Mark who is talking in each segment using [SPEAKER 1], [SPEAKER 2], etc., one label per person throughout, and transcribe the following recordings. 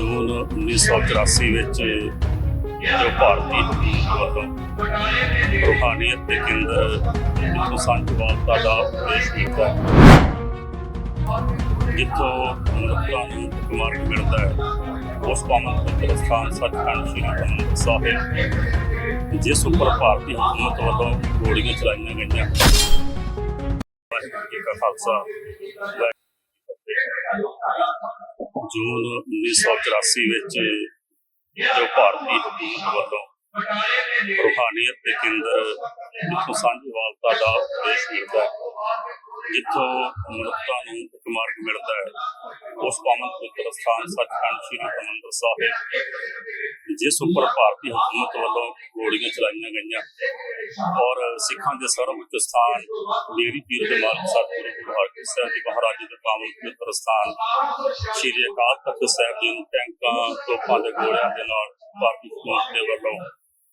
[SPEAKER 1] ਜੂਨ 1984 ਵਿੱਚ ਜੋ ਭਾਰਤੀ ਹਕੂਮਤ ਵੱਲੋਂ ਰੂਹਾਨੀਅਤ ਦੇ ਕੇਂਦਰ ਜਿੱਥੋਂ ਸੰਤਵਾਲਤਾ ਦਾ ਉਪਦੇਸ਼ ਕੀਤਾ ਜਿੱਥੋਂ ਮਨੁੱਖਾਂ ਨੂੰ ਇੱਕ ਮਿਲਦਾ ਹੈ। ਉਸ ਪਾਵਨ ਪਵਿੱਤਰ ਸਥਾਨ ਸੱਚਖੰਡ ਸ੍ਰੀ ਹਰਿਮੰਦਰ ਸਾਹਿਬ, ਜਿਸ ਉੱਪਰ ਭਾਰਤੀ ਹਕੂਮਤ ਵੱਲੋਂ ਗੋਲੀਆਂ ਚਲਾਈਆਂ ਗਈਆਂ। ਵਾਹਿਗੁਰੂ ਜੀ ਕਾ ਖਾਲਸਾ ਜੂਨ 1984 ਵਿੱਚ ਜੋ ਭਾਰਤੀ ਹਕੂਮਤ ਵੱਲੋਂ ਰੂਹਾਨੀਅਤ ਦੇ ਕੇਂਦਰ ਜਿੱਥੋਂ ਸਾਂਝੀਵਾਲਤਾ ਦਾ ਉਪਦੇਸ਼ ਮਿਲਦਾ ਹੈ, ਜਿੱਥੋਂ ਮਨੁੱਖਾਂ ਨੂੰ ਇੱਕ ਮਾਰਗ ਮਿਲਦਾ ਹੈ। ਉਸ ਪਾਵਨ ਪਵਿੱਤਰ ਸਥਾਨ ਸੱਚਖੰਡ ਸ੍ਰੀ ਹਰਿਮੰਦਰ ਸਾਹਿਬ, ਜਿਸ ਉੱਪਰ ਭਾਰਤੀ ਹਕੂਮਤ ਵੱਲੋਂ ਗੋਲੀਆਂ ਚਲਾਈਆਂ ਗਈਆਂ। ਔਰ ਸਿੱਖਾਂ ਦੇ ਸਰਵਉੱਚ ਸਥਾਨ, ਮੇਰੀ ਪੀਰ ਦੇ ਮਾਲਕ ਸਤਿਗੁਰੂ ਗੁਰੂ ਹਰਗੋਬਿੰਦ ਸਾਹਿਬ ਜੀ ਮਹਾਰਾਜ ਜੀ ਦੇ ਪਾਵਨ ਪਵਿੱਤਰ ਸਥਾਨ, ਸ਼੍ਰੀ ਅਕਾਲ ਤਖਤ ਸਾਹਿਬ ਜੀ ਨੂੰ ਟੈਂਕਾਂ, ਤੋਪਾਂ ਦੇ ਗੋਲਿਆਂ ਦੇ ਨਾਲ ਭਾਰਤੀ ਹਕੂਮਤ ਦੇ ਵੱਲੋਂ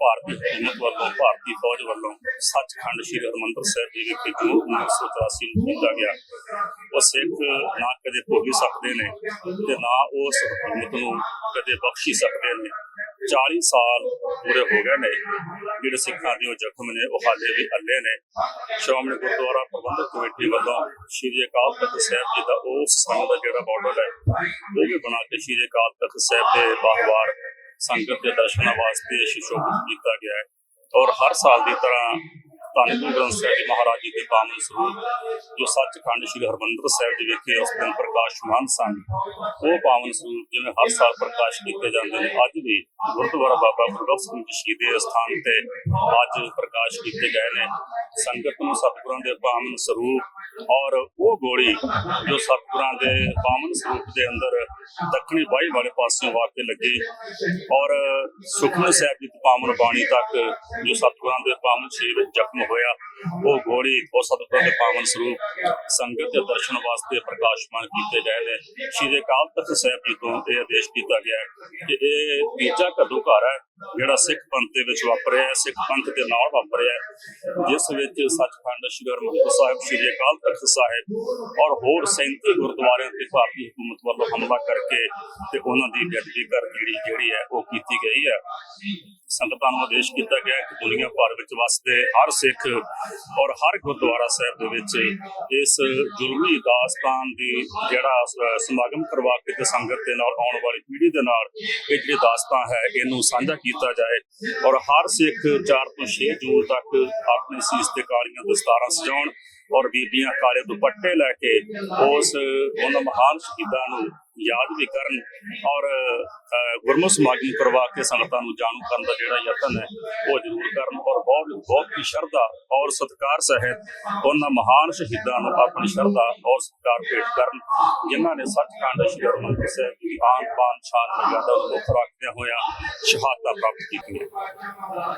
[SPEAKER 1] ਭਾਰਤੀ ਹਕੂਮਤ ਵੱਲੋਂ, ਭਾਰਤੀ ਫੌਜ ਵੱਲੋਂ ਸੱਚਖੰਡ ਸ੍ਰੀ ਹਰਿਮੰਦਰ ਸਾਹਿਬ ਜੀ ਵਿਖੇ ਜੋ 1984 ਨੂੰ ਕੀਤਾ ਗਿਆ, ਉਹ ਸਿੱਖ ਨਾ ਕਦੇ ਭੁੱਲ ਸਕਦੇ ਨੇ ਤੇ ਨਾ ਉਸ ਹਕੂਮਤ ਨੂੰ ਕਦੇ ਬਖਸ਼ੀ ਸਕਦੇ ਨੇ। 40 ਸਾਲ ਪੂਰੇ ਹੋ ਗਏ ਨੇ, ਜਿਹੜੇ ਸਿੱਖਾਂ ਦੇ ਉਹ ਜ਼ਖਮ ਨੇ, ਉਹ ਹਾਲੇ ਵੀ ਅੱਲੇ ਨੇ। ਸ਼੍ਰੋਮਣੀ ਗੁਰਦੁਆਰਾ ਪ੍ਰਬੰਧਕ ਕਮੇਟੀ ਵੱਲੋਂ ਸ੍ਰੀ ਅਕਾਲ ਤਖਤ ਸਾਹਿਬ ਜੀ ਦਾ ਉਸ ਸੰਗ ਦਾ ਜਿਹੜਾ ਮਾਡਲ ਹੈ, ਉਹ ਵੀ ਬਣਾ ਕੇ ਸ੍ਰੀ ਅਕਾਲ ਤਖਤ ਸਾਹਿਬ ਦੇ ਬਾਹਵਾਰ ਸੰਗਤ ਦੇ ਦਰਸ਼ਨਾਂ ਵਾਸਤੇ ਸ਼ਿਸ਼ੋਭਿਤ ਕੀਤਾ ਗਿਆ ਹੈ। ਔਰ ਹਰ ਸਾਲ ਦੀ ਤਰ੍ਹਾਂ ਧੰਨ ਗੁਰੂ ਗ੍ਰੰਥ ਸਾਹਿਬ ਜੀ ਮਹਾਰਾਜ ਜੀ ਦੇ ਪਾਵਨ ਸਰੂਪ, ਜੋ ਸੱਚਖੰਡ ਸ੍ਰੀ ਹਰਿਮੰਦਰ ਸਾਹਿਬ ਜੀ ਵਿਖੇ ਉਸ ਦਿਨ ਪ੍ਰਕਾਸ਼ਮਾਨ ਸਨ। ਉਹ ਪਾਵਨ ਸਰੂਪ ਜਿਵੇਂ ਹਰ ਸਾਲ ਪ੍ਰਕਾਸ਼ ਕੀਤੇ ਜਾਂਦੇ ਨੇ, ਅੱਜ ਵੀ ਗੁਰਦੁਆਰਾ ਬਾਬਾ ਗੁਰਦਿੱਤ ਸਿੰਘ ਜੀ ਸ਼ਹੀਦ ਦੇ ਸਥਾਨ ਤੇ ਅੱਜ ਪ੍ਰਕਾਸ਼ ਕੀਤੇ ਗਏ ਨੇ। ਸੰਗਤ ਨੂੰ ਸਤਿਗੁਰਾਂ ਦੇ ਪਾਵਨ ਸਰੂਪ ਔਰ ਉਹ ਗੋਲੀ ਜੋ ਸਤਿਗੁਰਾਂ ਦੇ ਪਾਵਨ ਸਰੂਪ ਦੇ ਅੰਦਰ ਦੱਖਣੀ ਬਾਈ ਵਾਲੇ ਪਾਸਿਓਂ ਵਾ ਕੇ ਲੱਗੀ ਔਰ ਸੁਖਮਨੀ ਸਾਹਿਬ ਜੀ ਦੀ ਪਾਵਨ ਬਾਣੀ ਤੱਕ ਜੋ ਸਤਿਗੁਰਾਂ ਦੇ ਪਾਵਨ ਸ਼ਰੀਰ ਵਿੱਚ ਜ਼ਖਮ ਹੋਇਆ। ਉਹ ਗੋਲੀ ਉਹ ਸਤਿਗੁਰਾਂ ਦੇ ਪਾਵਨ ਸਰੂਪ ਸੰਗਤ ਦੇ ਦਰਸ਼ਨ ਵਾਸਤੇ ਪ੍ਰਕਾਸ਼ਮਾਨ ਕੀਤੇ ਗਏ ਨੇ। ਸ਼੍ਰੀ ਅਕਾਲ ਤਖਤ ਸਾਹਿਬ ਜੀ ਤੋਂ ਇਹ ਆਦੇਸ਼ ਕੀਤਾ ਗਿਆ ਹੈ ਕਿ ਇਹ ਤੀਜਾ ਕਦੂ ਘਰ ਹੈ। ਜਿਹੜਾ ਸਿੱਖ ਪੰਥ ਦੇ ਵਿੱਚ ਵਾਪਰਿਆ ਹੈ, ਸਿੱਖ ਪੰਥ ਦੇ ਨਾਲ ਵਾਪਰਿਆ ਜਿਸ ਵਿੱਚ ਸੱਚਖੰਡ ਸ੍ਰੀ ਹਰਿਮੰਦਰ ਸਾਹਿਬ ਸ੍ਰੀ ਅਕਾਲ ਤਖਤ ਸਾਹਿਬ ਔਰ ਹੋਰ 37 ਗੁਰਦੁਆਰਿਆਂ ਤੇ ਭਾਰਤੀ ਹਕੂਮਤ ਵੱਲੋਂ ਹਮਲਾ ਕਰਕੇ ਤੇ ਉਹਨਾਂ ਦੀ ਬੇਅਦਬੀ ਕਰ ਜਿਹੜੀ ਜਿਹੜੀ ਹੈ ਉਹ ਕੀਤੀ ਗਈ ਹੈ। ਸੰਗਤਾਂ ਨੂੰ ਆਦੇਸ਼ ਕੀਤਾ ਗਿਆ ਕਿ ਦੁਨੀਆ ਭਰ ਵਿੱਚ ਵਸਦੇ ਹਰ ਸਿੱਖ ਔਰ ਹਰ ਗੁਰਦੁਆਰਾ ਸਾਹਿਬ ਦੇ ਵਿੱਚ ਇਸ ਜ਼ੁਲਮੀ ਦਾਸਤਾਨ ਦੀ ਜਿਹੜਾ ਸਮਾਗਮ ਕਰਵਾ ਕੇ ਤੇ ਸੰਗਤ ਦੇ ਨਾਲ ਆਉਣ ਵਾਲੀ ਪੀੜ੍ਹੀ ਦੇ ਨਾਲ ਇਹ ਜਿਹੜੀ ਦਾਸਤਾਨ ਹੈ ਇਹਨੂੰ ਸਾਂਝਾ ਕੀਤਾ ਜਾਏ। ਔਰ ਹਰ ਸਿੱਖ 4 ਤੋਂ 6 ਜੂਨ ਤੱਕ ਆਪਣੇ ਸੀਸ ਤੇ ਕਾਲੀਆਂ ਦਸਤਾਰਾਂ ਸਜਾਉਣ। ਔਰ ਬੀਬੀਆਂ ਕਾਲੇ ਦੁਪੱਟੇ ਲੈ ਕੇ ਉਸ ਉਹਨਾਂ ਮਹਾਨ ਸ਼ਹੀਦਾਂ ਨੂੰ ਯਾਦ ਵੀ ਕਰਨ ਔਰ ਅ, ਗੁਰਮੁਖ ਸਮਾਗਮ ਕਰਵਾ ਕੇ ਸੰਗਤਾਂ ਨੂੰ ਜਾਣੂ ਕਰਨ ਦਾ ਜਿਹੜਾ ਯਤਨ ਹੈ ਉਹ ਜ਼ਰੂਰ ਕਰਨ ਔਰ ਬਹੁਤ ਬਹੁਤ ਹੀ ਸ਼ਰਧਾ ਔਰ ਸਤਿਕਾਰ ਸਹਿਤ ਉਹਨਾਂ ਮਹਾਨ ਸ਼ਹੀਦਾਂ ਨੂੰ ਆਪਣੀ ਸ਼ਰਧਾ ਔਰ ਸਤਿਕਾਰ ਭੇਟ ਕਰਨ ਜਿਨ੍ਹਾਂ ਨੇ ਸੱਚਖੰਡ ਸ੍ਰੀ ਹਰਿਮੰਦਰ ਸਾਹਿਬ ਦੀ ਆਨ ਬਾਨ ਸ਼ਾਨ ਮਰਿਆਦਾ ਨੂੰ ਰੱਖਦਿਆਂ ਹੋਇਆ ਸ਼ਹਾਦਤਾਂ ਪ੍ਰਾਪਤ ਕੀਤੀਆਂ।